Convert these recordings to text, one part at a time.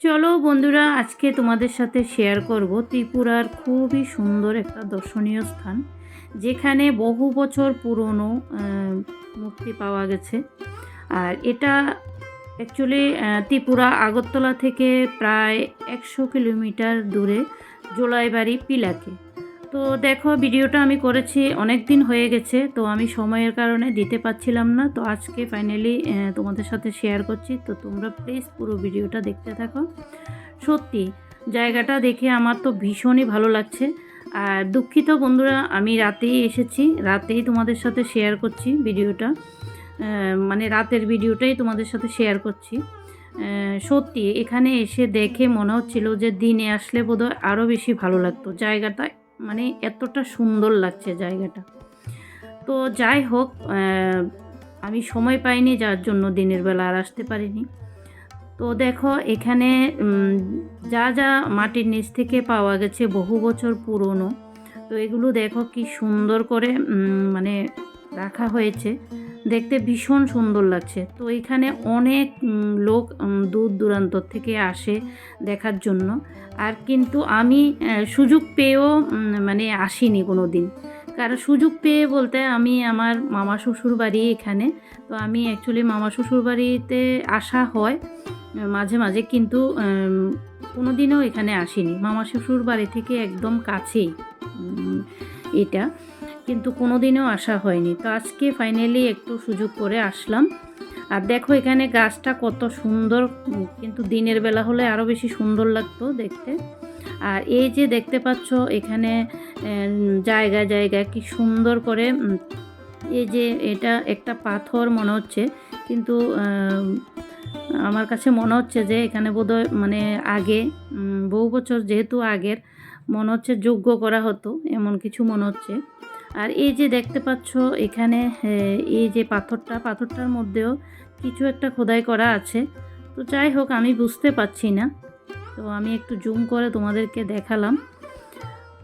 চলো বন্ধুরা, আজকে তোমাদের সাথে শেয়ার করব ত্রিপুরার খুবই সুন্দর একটা দর্শনীয় স্থান, যেখানে বহু বছর পুরনো মুক্তি পাওয়া গেছে। আর এটা অ্যাকচুয়ালি ত্রিপুরা আগরতলা থেকে প্রায় একশো কিলোমিটার দূরে জোলাইবাড়ি, পিলাকে। তো দেখো, ভিডিওটা আমি করেছি, অনেক দিন হয়ে গেছে, তো আমি সময়ের কারণে দিতে পারছিলাম না। তো আজকে ফাইনালি তোমাদের সাথে শেয়ার করছি। তো তোমরা প্লিজ পুরো ভিডিওটা দেখতে থাকো। সত্যি, জায়গাটা দেখে আমার তো ভীষণই ভালো লাগছে। আর দুঃখিত বন্ধুরা, আমি রাতেই এসেছি, রাতেই তোমাদের সাথে শেয়ার করছি ভিডিওটা। মানে রাতের ভিডিওটাই তোমাদের সাথে শেয়ার করছি। সত্যি, এখানে এসে দেখে মনে হচ্ছিল যে দিনে আসলে বোধহয় আরও বেশি ভালো লাগতো। জায়গাটা মানে এতটা সুন্দর লাগছে জায়গাটা। তো যাই হোক আমি সময় পাইনি, যার জন্য দিনের বেলা আর আসতে পারিনি। তো দেখো, এখানে যা যা মাটির নিচ থেকে পাওয়া গেছে বহু বছর পুরনো। তো এগুলো দেখো কি সুন্দর করে মানে রাখা হয়েছে। দেখতে ভীষণ সুন্দর লাগছে। তো এখানে অনেক লোক দূর দূরান্ত থেকে আসে দেখার জন্য। আর কিন্তু আমি সুযোগ পেয়েও মানে আসিনি কোনো দিন কারণ সুযোগ পেয়ে বলতে আমি আমার মামা শ্বশুর বাড়ি এখানে। তো আমি অ্যাকচুয়ালি মামা শ্বশুর বাড়িতে আসা হয়, মাঝে মাঝে কিন্তু কোনো দিনও এখানে আসিনি। মামা শ্বশুর বাড়ি থেকে একদম কাছেই এটা। কিন্তু কোনো দিনও আসা হয়নি। তো আজকে ফাইনালি একটু সুযোগ করে আসলাম। আর দেখো এখানে গাছটা কত সুন্দর, কিন্তু দিনের বেলা হলে আরও বেশি সুন্দর লাগতো দেখতে। আর এই যে দেখতে পাচ্ছ এখানে জায়গা জায়গায় কি সুন্দর করে এই যে এটা একটা পাথর মনে হচ্ছে। কিন্তু আমার কাছে মনে হচ্ছে যে এখানে বোধহয় মানে আগে বহু বছর যেহেতু আগের, মনে হচ্ছে যোগ্য করা হতো, এমন কিছু মনে হচ্ছে। আর এই যে দেখতে পাচ্ছ, এখানে এই যে পাথরটা, পাথরটার মধ্যেও কিছু একটা খোদাই করা আছে। তো যাই হোক, আমি বুঝতে পারছি না। তো আমি একটু জুম করে তোমাদেরকে দেখালাম।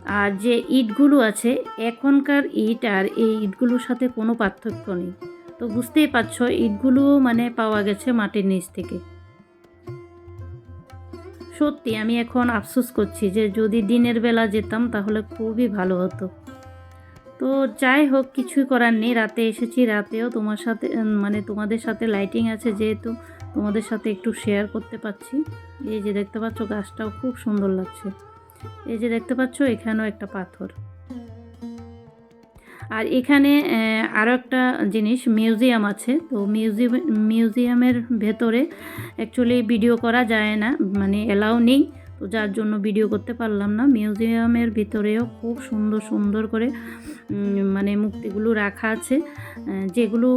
আর যে ইটগুলো আছে, এখনকার ইট আর এই ইটগুলোর সাথে কোনো পার্থক্য নেই। তো বুঝতেই পারছ ইটগুলোও মানে পাওয়া গেছে মাটির নিচ থেকে। সত্যি, আমি এখন আফসোস করছি যে যদি দিনের বেলা যেতাম, তাহলে খুবই ভালো হতো। তো যাই হোক, কিছুই করার নেই। রাতে এসেছি, রাতেও তোমার সাথে মানে তোমাদের সাথে লাইটিং আছে যেহেতু, তোমাদের সাথে একটু শেয়ার করতে পারছি। এই যে দেখতে পাচ্ছ, গাছটাও খুব সুন্দর লাগছে। এই যে দেখতে পাচ্ছ, এখানেও একটা পাথর। আর এখানে আরও একটা জিনিস মিউজিয়াম আছে। তো মিউজিয়াম মিউজিয়ামের ভেতরে অ্যাকচুয়ালি ভিডিও করা যায় না মানে এলাও নেই। তো যার জন্য ভিডিও করতে পারলাম না। মিউজিয়ামের ভিতরেও খুব সুন্দর সুন্দর করে মানে মূর্তিগুলো রাখা আছে। যেগুলো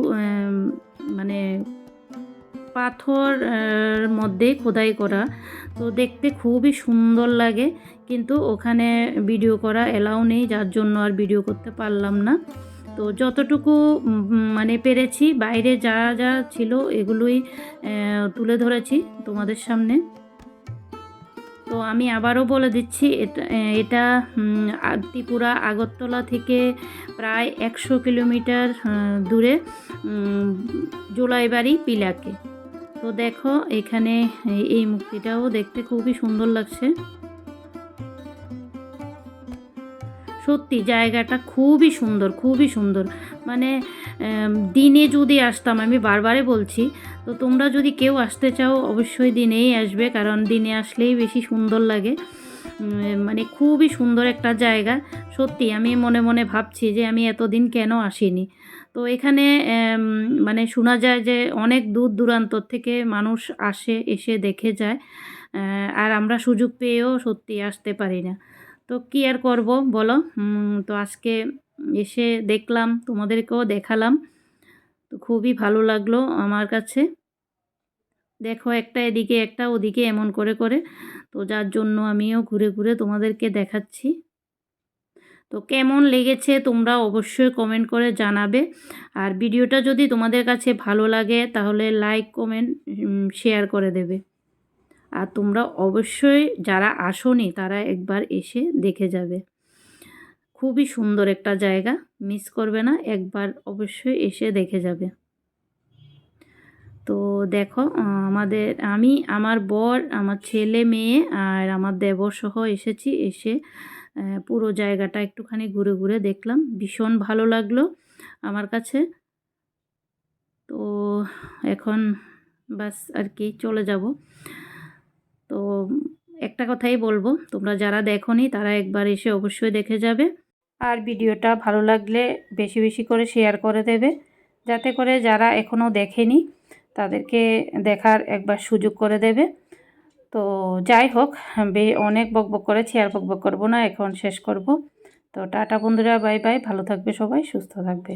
মানে পাথর মধ্যে খোদাই করা। তো দেখতে খুবই সুন্দর লাগে, কিন্তু ওখানে ভিডিও করা এলাও নেই, যার জন্য আর ভিডিও করতে পারলাম না। তো যতটুকু মানে পেরেছি, বাইরে যা যা ছিল এগুলোই তুলে ধরেছি তোমাদের সামনে। তো আমি আবারও বলে দিচ্ছি, এটা এটা ত্রিপুরা আগরতলা থেকে প্রায় একশো কিলোমিটার দূরে জোলাইবাড়ি, পিলাকে। তো দেখো এখানে এই মূর্তিটাও দেখতে খুবই সুন্দর লাগছে। সত্যি জায়গাটা খুবই সুন্দর খুবই সুন্দর। মানে দিনে যদি আসতাম, আমি বারবারে বলছি, তো তোমরা যদি কেউ আসতে চাও, অবশ্যই দিনেই আসবে, কারণ দিনে আসলেই বেশি সুন্দর লাগে। মানে খুবই সুন্দর একটা জায়গা। সত্যি, আমি মনে মনে ভাবছি যে আমি এতদিন কেন আসিনি। তো এখানে মানে শোনা যায় যে অনেক দূর দূরান্ত থেকে মানুষ আসে, এসে দেখে যায় আর আমরা সুযোগ পেয়েও সত্যি আসতে পারি না। তো কী আর করব বলো? তো আজকে এসে দেখলাম, তোমাদেরকেও দেখালাম। তো খুবই ভালো লাগল আমার কাছে। দেখো একটা এদিকে একটা ওদিকে এমন করে করে। তো যার জন্য আমিও ঘুরে ঘুরে তোমাদেরকে দেখাচ্ছি। তো কেমন লেগেছে তোমরা অবশ্যই কমেন্ট করে জানাবে। আর ভিডিওটা যদি তোমাদের কাছে ভালো লাগে তাহলে লাইক কমেন্ট শেয়ার করে দেবে। আর তোমরা অবশ্যই যারা আসোনি, তারা একবার এসে দেখে যাবে। খুবই সুন্দর একটা জায়গা মিস করবে না, একবার অবশ্যই এসে দেখে যাবে। তো দেখো, আমাদের, আমি, আমার বর, আমার ছেলে মেয়ে আর আমার দেবর সহ এসেছি, এসে পুরো জায়গাটা একটুখানি ঘুরে ঘুরে দেখলাম। ভীষণ ভালো লাগল আমার কাছে। তো এখন বাস আর কি, চলে যাব। তো একটা কথাই বলব, তোমরা যারা দেখোনি তারা একবার এসে অবশ্যই দেখে যাবে। আর ভিডিওটা ভালো লাগলে বেশি বেশি করে শেয়ার করে দেবে, যাতে করে যারা এখনও দেখেনি তাদেরকে দেখার একবার সুযোগ করে দেবে। তো যাই হোক অনেক বকবক করেছি, আর বকবক করব না, এখন শেষ করব। তো টাটা বন্ধুরা, বাই বাই, ভালো থাকবে সবাই, সুস্থ থাকবে।